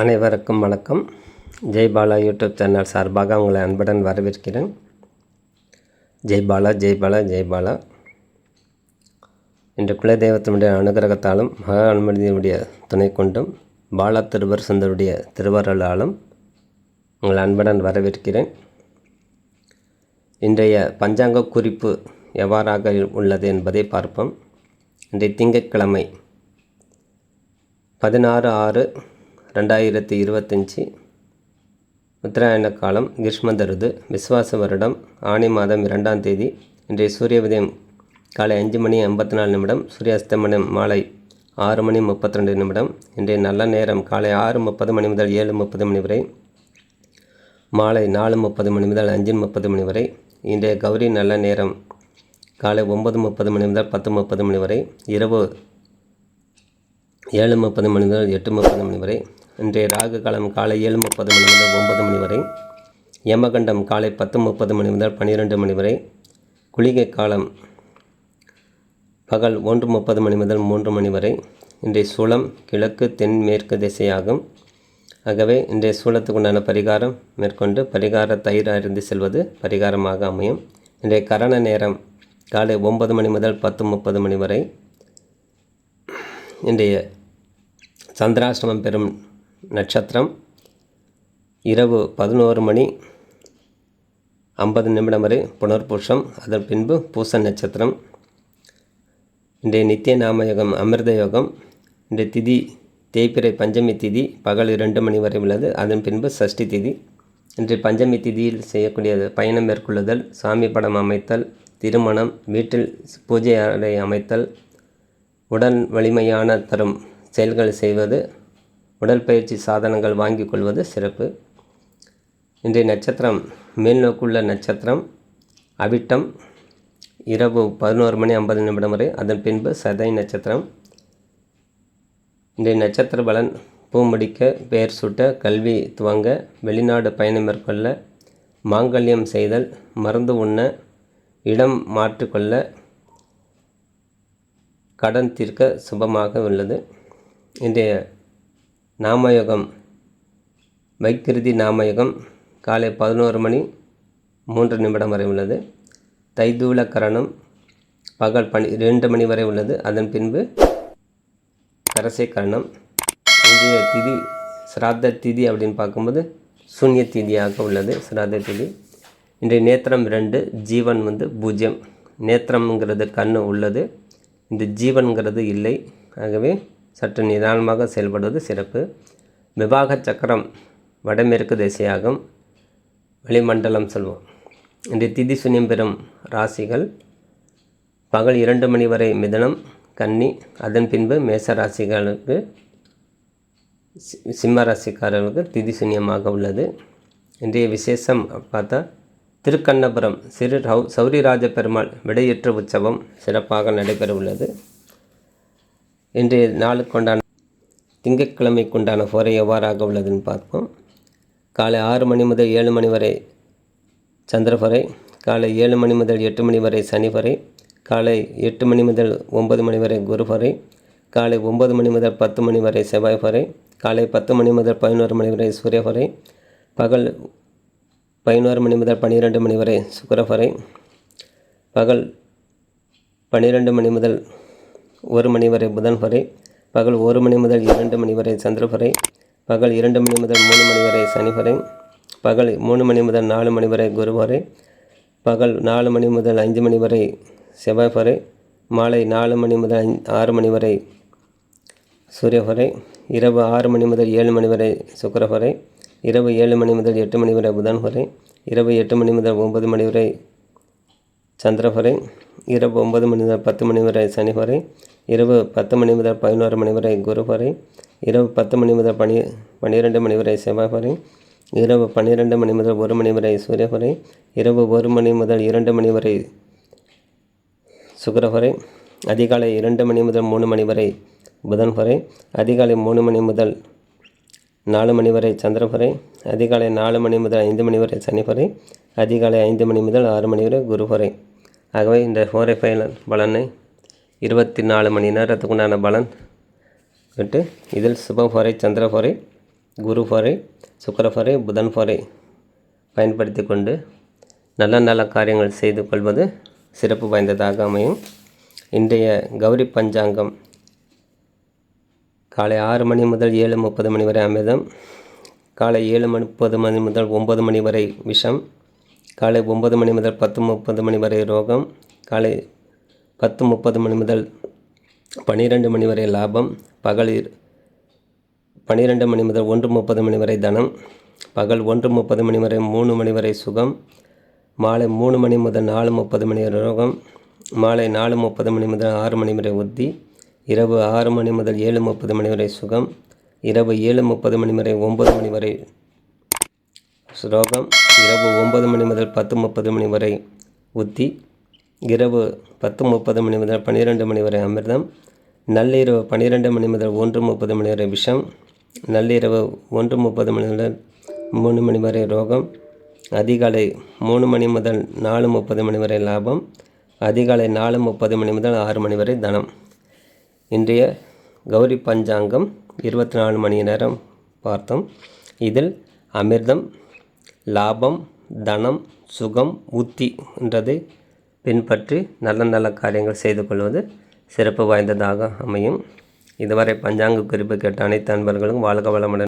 அனைவருக்கும் வணக்கம். Jaibala YouTube channel சார்பாக உங்களை அன்புடன் வரவேற்கிறேன். ஜெய்பாலா ஜெய்பாலா ஜெய்பாலா இன்று குலதெய்வத்தினுடைய அனுகிரகத்தாலும் மகா அனுமதியினுடைய துணை கொண்டும் பாலா திருவர் சுந்தருடைய திருவருளாலும் உங்களை அன்புடன் வரவேற்கிறேன். இன்றைய பஞ்சாங்க குறிப்பு எவ்வாறாக உள்ளது என்பதை பார்ப்போம். இன்றைய திங்கட்கிழமை பதினாறு ஆறு ரெண்டாயிரத்தி இருபத்தஞ்சி உத்தராயண காலம் கிருஷ்மதருது விஸ்வாச வருடம் ஆணி மாதம் இரண்டாம் தேதி இன்றைய சூரிய உதயம் காலை அஞ்சு மணி ஐம்பத்தி நாலு நிமிடம் சூரிய அஸ்தமனம் மாலை ஆறு மணி முப்பத்தி ரெண்டு நிமிடம் இன்றைய நல்ல நேரம் காலை ஆறு முப்பது மணி முதல் ஏழு முப்பது மணி வரை மாலை நாலு முப்பது மணி முதல் அஞ்சு முப்பது மணி வரை இன்றைய கௌரி நல்ல நேரம் காலை ஒம்பது முப்பது மணி முதல் பத்து முப்பது மணி வரை இரவு ஏழு முப்பது மணி முதல் எட்டு முப்பது மணி வரை இன்றைய ராகு காலம் காலை ஏழு முப்பது மணி முதல் ஒன்பது மணி வரை யமகண்டம் காலை பத்து முப்பது மணி முதல் பன்னிரெண்டு மணி வரை குளிகை காலம் பகல் ஒன்று முப்பது மணி முதல் மூன்று மணி வரை. இன்றைய சூளம் கிழக்கு தென் மேற்கு திசையாகும். ஆகவே இன்றைய சூளத்துக்குண்டான பரிகாரம் மேற்கொண்டு பரிகார தயிர் அறிந்து செல்வது பரிகாரமாக அமையும். இன்றைய கரண நேரம் காலை ஒன்பது மணி முதல் பத்து முப்பது மணி வரை. இன்றைய சந்திராசிரமம் பெறும் நட்சத்திரம். இரவு பதினோரு மணி ஐம்பது நிமிடம் வரை புனர்பூஷம் அதன் பின்பு பூச நட்சத்திரம். இன்றைய நித்திய நாமயோகம் அமிர்த யோகம். இன்றைய திதி தேய்பிறை பஞ்சமி திதி பகல் இரண்டு மணி வரை உள்ளது. அதன் பின்பு சஷ்டி திதி. இன்றைய பஞ்சமி திதியில் செய்யக்கூடியது பயணம் மேற்கொள்ளுதல் சாமி படம் அமைத்தல் திருமணம் வீட்டில் பூஜை அறை அமைத்தல் உடல் வலிமையான தரும் செயல்கள் செய்வது உடற்பயிற்சி சாதனங்கள் வாங்கி கொள்வது சிறப்பு. இன்றைய நட்சத்திரம் மேல்நோக்குள்ள நட்சத்திரம் அவிட்டம் இரவு பதினோரு மணி ஐம்பது நிமிடம் வரை அதன் பின்பு சதை நட்சத்திரம். இன்றைய நட்சத்திர பலன் பூ முடிக்க பெயர் சூட்ட கல்வி துவங்க வெளிநாடு பயணம் மேற்கொள்ள மாங்கல்யம் செய்தல் மருந்து உண்ண இடம் மாற்றிக்கொள்ள கடன் தீர்க்க சுபமாக உள்ளது. இன்றைய நாமயோகம். வைக்கிருதி நாமயோகம். காலை பதினோரு மணி மூன்று நிமிடம் வரை உள்ளது. தைதூல கரணம் பகல் பனி ரெண்டு மணி வரை உள்ளது. அதன் பின்பு கரசை கரணம். இன்றைய திதி சிராத்த திதி அப்படின்னு பார்க்கும்போது சூன்ய திதியாக உள்ளது. சிராத்த திதி. இன்றைய நேத்திரம் ரெண்டு ஜீவன் வந்து பூஜ்ஜியம் நேத்திரம்ங்கிறது கண் உள்ளது. இந்த ஜீவன்கிறது இல்லை. ஆகவே சற்று நிதானமாக செயல்படுவது சிறப்பு. விவாக சக்கரம் வடமேற்கு திசையாகும். வளிமண்டலம் சொல்வோம். இன்றைய திதி சுனியம் பெறும் ராசிகள் பகல் இரண்டு மணி வரை மிதனம் கன்னி அதன் பின்பு மேச ராசிகளுக்கு சிம்ம ராசிக்காரர்களுக்கு திதி சுனியமாக உள்ளது. இன்றைய விசேஷம் பார்த்தா திருக்கண்ணபுரம் சிறு ரவு சௌரிராஜ பெருமாள் விடையேற்று உற்சவம் சிறப்பாக நடைபெற உள்ளது இன்றைய நாளுக்குண்டான திங்கட்கிழமைக்குண்டான ஃபோரை எவ்வாறாக உள்ளதுன்னு பார்ப்போம். காலை ஆறு மணி முதல் ஏழு மணி வரை சந்திரஃபரை காலை ஏழு மணி முதல் எட்டு மணி வரை சனிஃபரை காலை எட்டு மணி முதல் ஒன்பது மணி வரை குருஃபரை காலை ஒன்பது மணி முதல் பத்து மணி வரை செவ்வாய் ஃபரை காலை பத்து மணி முதல் பதினோரு மணி வரை சூரியஃபரை பகல் பதினோரு மணி முதல் பன்னிரெண்டு மணி வரை சுக்கரஃபரை பகல் பன்னிரெண்டு மணி முதல் ஒரு மணி வரை புதன் வரை பகல் ஒரு மணி முதல் இரண்டு மணி வரை சந்திரஃபரை பகல் இரண்டு மணி முதல் மூணு மணி வரை சனிஃபரை பகல் மூணு மணி முதல் நாலு மணி வரை குருவரை பகல் நாலு மணி முதல் அஞ்சு மணி வரை செவ்வாய்ஃபரை மாலை நாலு மணி முதல் ஆறு மணி வரை சூரியஃபரை இரவு ஆறு மணி முதல் ஏழு மணி வரை சுக்கரஃபரை இரவு ஏழு மணி முதல் எட்டு மணி வரை புதன் வரை இரவு எட்டு மணி முதல் ஒன்பது மணி வரை சந்திரவரை இரவு ஒன்பது மணி முதல் பத்து மணி வரை சனி வரை இரவு பத்து மணி முதல் பதினோரு மணி வரை குரு வரை இரவு பத்து மணி முதல் பனி பன்னிரெண்டு மணி வரை செவ்வாய் வரை இரவு பன்னிரெண்டு மணி முதல் ஒரு மணி வரை சூரிய வரை இரவு ஒரு மணி முதல் இரண்டு மணி வரை சுக்கர வரை அதிகாலை இரண்டு மணி முதல் மூணு மணி வரை புதன் வரை அதிகாலை மூணு மணி முதல் நாலு மணி வரை சந்திரபுரை அதிகாலை நாலு மணி முதல் ஐந்து மணி வரை சனிபுரை அதிகாலை ஐந்து மணி முதல் ஆறு மணி வரை குருபுரை ஆகவே இந்த ஃபோரை ஃபைனல் பலனை இருபத்தி நாலு மணி நேரத்துக்குண்டான பலன் விட்டு இதில் சுப ஃபோரை சந்திர ஃபோரை குரு ஃபாரை சுக்கர ஃபாரை புதன் ஃபாரை பயன்படுத்தி கொண்டு நல்ல நல்ல காரியங்கள் செய்து கொள்வது சிறப்பு வாய்ந்ததாக அமையும். இன்றைய கௌரி பஞ்சாங்கம் காலை ஆறு மணி முதல் ஏழு முப்பது மணி வரை அமிர்தம். காலை ஏழு மணி முப்பது மணி முதல் ஒம்பது மணி வரை விஷம். காலை ஒம்பது மணி முதல் பத்து முப்பது மணி வரை ரோகம். காலை பத்து முப்பது மணி முதல் பன்னிரெண்டு மணி வரை லாபம். பகல் பன்னிரெண்டு மணி முதல் ஒன்று முப்பது மணி வரை தனம். பகல் ஒன்று முப்பது மணி வரை மூணு மணி வரை சுகம். மாலை மூணு மணி முதல் நாலு முப்பது மணி வரை ரோகம். மாலை நாலு முப்பது மணி முதல் ஆறு மணி வரை உத்தி. இரவு ஆறு மணி முதல் ஏழு முப்பது மணி வரை சுகம் இரவு ஏழு முப்பது மணி வரை ஒம்பது மணி வரை ரோகம் இரவு ஒன்பது மணி முதல் பத்து முப்பது மணி வரை உத்தி இரவு பத்து முப்பது மணி முதல் பன்னிரெண்டு மணி வரை அமிர்தம் நள்ளிரவு பன்னிரெண்டு மணி முதல் ஒன்று முப்பது மணி வரை விஷம் நள்ளிரவு ஒன்று முப்பது மணி முதல் மூணு மணி வரை ரோகம் அதிகாலை மூணு மணி முதல் நாலு முப்பது மணி வரை லாபம் அதிகாலை நாலு முப்பது மணி முதல் ஆறு மணி வரை தனம். இன்றைய கௌரி பஞ்சாங்கம் இருபத்தி நாலு மணி நேரம் பார்த்தோம். இதில் அமிர்தம் லாபம் தனம் சுகம் உத்தி என்றதை பின்பற்றி நல்ல நல்ல காரியங்கள் செய்து கொள்வது சிறப்பு வாய்ந்ததாக அமையும். இதுவரை பஞ்சாங்க குறிப்பு கேட்ட அனைத்து அன்பர்களும் வாழ்க வளமுடன்